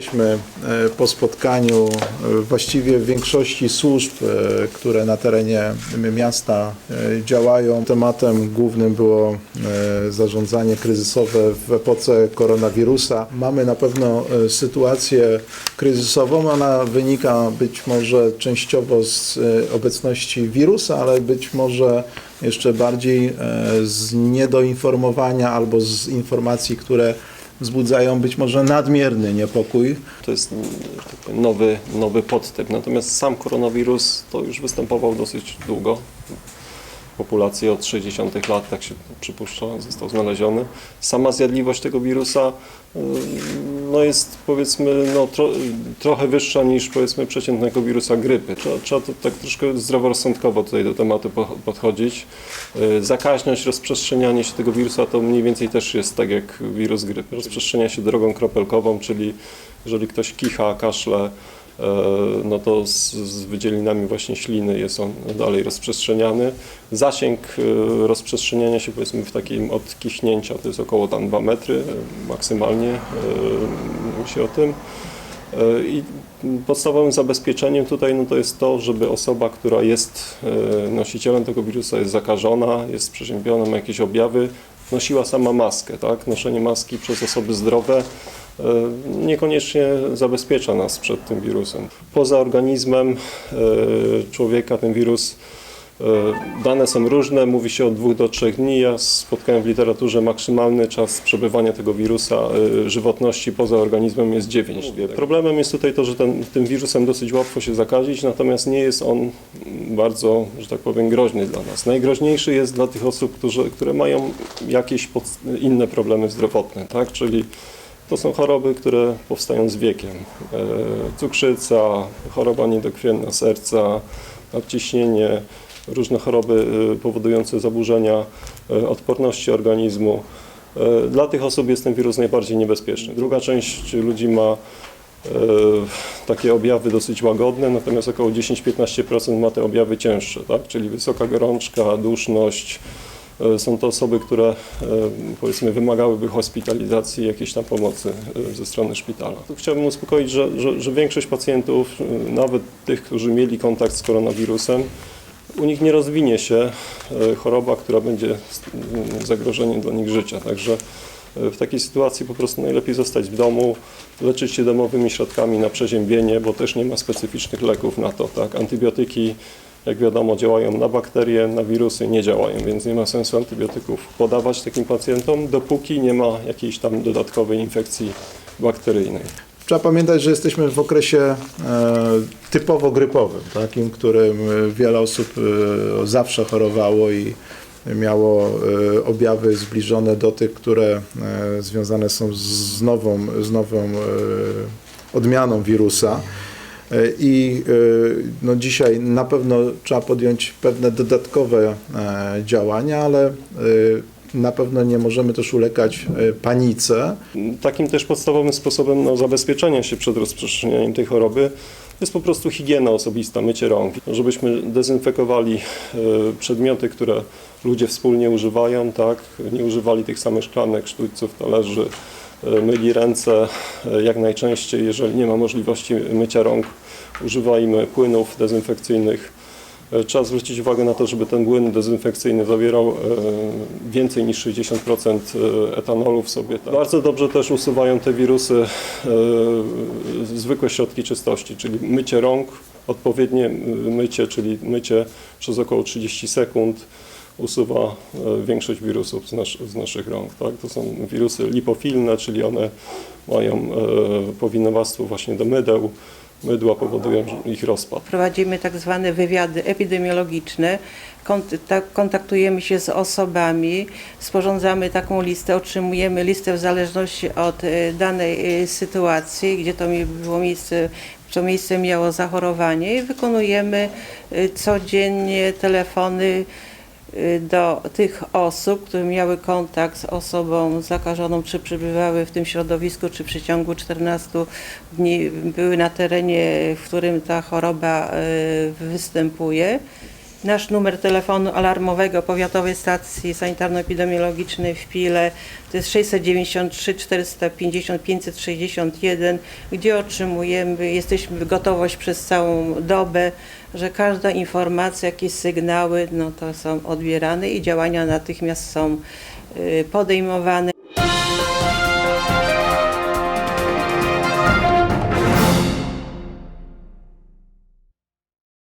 Jesteśmy e, po spotkaniu e, właściwie większości służb, e, które na terenie miasta działają. Tematem głównym było zarządzanie kryzysowe w epoce koronawirusa. Mamy na pewno sytuację kryzysową. Ona wynika być może częściowo z obecności wirusa, ale być może jeszcze bardziej z niedoinformowania albo z informacji, które wzbudzają być może nadmierny niepokój. To jest mm, nowy, nowy podtyp. Natomiast sam koronawirus to już występował dosyć długo. Populacji od 60 lat, tak się przypuszcza, został znaleziony. Sama zjadliwość tego wirusa y, no jest powiedzmy no, tro, trochę wyższa niż powiedzmy przeciętnego wirusa grypy. Trzeba, trzeba to tak troszkę zdroworozsądkowo tutaj do tematu po- podchodzić. Y, Zakaźność, rozprzestrzenianie się tego wirusa to mniej więcej też jest tak jak wirus grypy. Rozprzestrzenia się drogą kropelkową, czyli jeżeli ktoś kicha, kaszle, no to z, z wydzielinami właśnie śliny jest on dalej rozprzestrzeniany. Zasięg e, rozprzestrzeniania się powiedzmy w takim od kichnięcia to jest około tam 2 metry e, maksymalnie, e, mówi się o tym. E, I podstawowym zabezpieczeniem tutaj no to jest to, żeby osoba, która jest e, nosicielem tego wirusa, jest zakażona, jest przeziębiona, ma jakieś objawy, nosiła sama maskę. Tak? Noszenie maski przez osoby zdrowe e, niekoniecznie zabezpiecza nas przed tym wirusem. Poza organizmem e, człowieka ten wirus E, Dane są różne, mówi się o dwóch do trzech dni. Ja spotkałem w literaturze maksymalny czas przebywania tego wirusa e, żywotności poza organizmem jest 9. Problemem jest tutaj to, że ten, tym wirusem dosyć łatwo się zakazić, natomiast nie jest on bardzo, że tak powiem, groźny dla nas. Najgroźniejszy jest dla tych osób, którzy, które mają jakieś pod, inne problemy zdrowotne, tak? czyli to są choroby, które powstają z wiekiem. E, Cukrzyca, choroba niedokrwienna serca, nadciśnienie, różne choroby y, powodujące zaburzenia y, odporności organizmu. Dla tych osób jest ten wirus najbardziej niebezpieczny. Druga część ludzi ma takie objawy dosyć łagodne, natomiast około 10-15% ma te objawy cięższe, tak? czyli wysoka gorączka, duszność. Y, Są to osoby, które y, powiedzmy wymagałyby hospitalizacji, jakiejś tam pomocy y, ze strony szpitala. Tu chciałbym uspokoić, że, że, że większość pacjentów, nawet tych, którzy mieli kontakt z koronawirusem, u nich nie rozwinie się e, choroba, która będzie zagrożeniem dla nich życia. Także e, w takiej sytuacji po prostu najlepiej zostać w domu, leczyć się domowymi środkami na przeziębienie, bo też nie ma specyficznych leków na to. Tak? Antybiotyki, jak wiadomo, działają na bakterie, na wirusy nie działają, więc nie ma sensu antybiotyków podawać takim pacjentom, dopóki nie ma jakiejś tam dodatkowej infekcji bakteryjnej. Trzeba pamiętać, że jesteśmy w okresie e, typowo grypowym, takim, którym e, wiele osób e, zawsze chorowało i miało objawy zbliżone do tych, które związane są z nową, z nową odmianą wirusa. E, I e, no dzisiaj na pewno trzeba podjąć pewne dodatkowe e, działania, ale na pewno nie możemy też ulegać e, panice. Takim też podstawowym sposobem no, zabezpieczenia się przed rozprzestrzenianiem tej choroby jest po prostu higiena osobista, mycie rąk. Żebyśmy dezynfekowali przedmioty, które ludzie wspólnie używają, tak? nie używali tych samych szklanek, sztućców, talerzy, myli ręce jak najczęściej. Jeżeli nie ma możliwości mycia rąk, używajmy płynów dezynfekcyjnych. E, Trzeba zwrócić uwagę na to, żeby ten płyn dezynfekcyjny zawierał e, więcej niż 60% e, etanolu w sobie. Bardzo dobrze też usuwają te wirusy zwykłe środki czystości, czyli mycie rąk, odpowiednie mycie, czyli mycie przez około 30 sekund usuwa większość wirusów z, nasz, z naszych rąk. Tak? To są wirusy lipofilne, czyli one mają powinowactwo właśnie do mydeł. Mydła powodują ich rozpad. Prowadzimy tak zwane wywiady epidemiologiczne, tak- kontaktujemy się z osobami, sporządzamy taką listę, otrzymujemy listę w zależności od e, danej e, sytuacji, gdzie to było miejsce, to miejsce miało zachorowanie i wykonujemy e, codziennie telefony do tych osób, które miały kontakt z osobą zakażoną, czy przebywały w tym środowisku, czy w przeciągu 14 dni były na terenie, w którym ta choroba e, występuje. Nasz numer telefonu alarmowego Powiatowej Stacji Sanitarno-Epidemiologicznej w Pile to jest 693 450 561, gdzie otrzymujemy, jesteśmy gotowość przez całą dobę, że każda informacja, jakieś sygnały, no to są odbierane i działania natychmiast są y, podejmowane.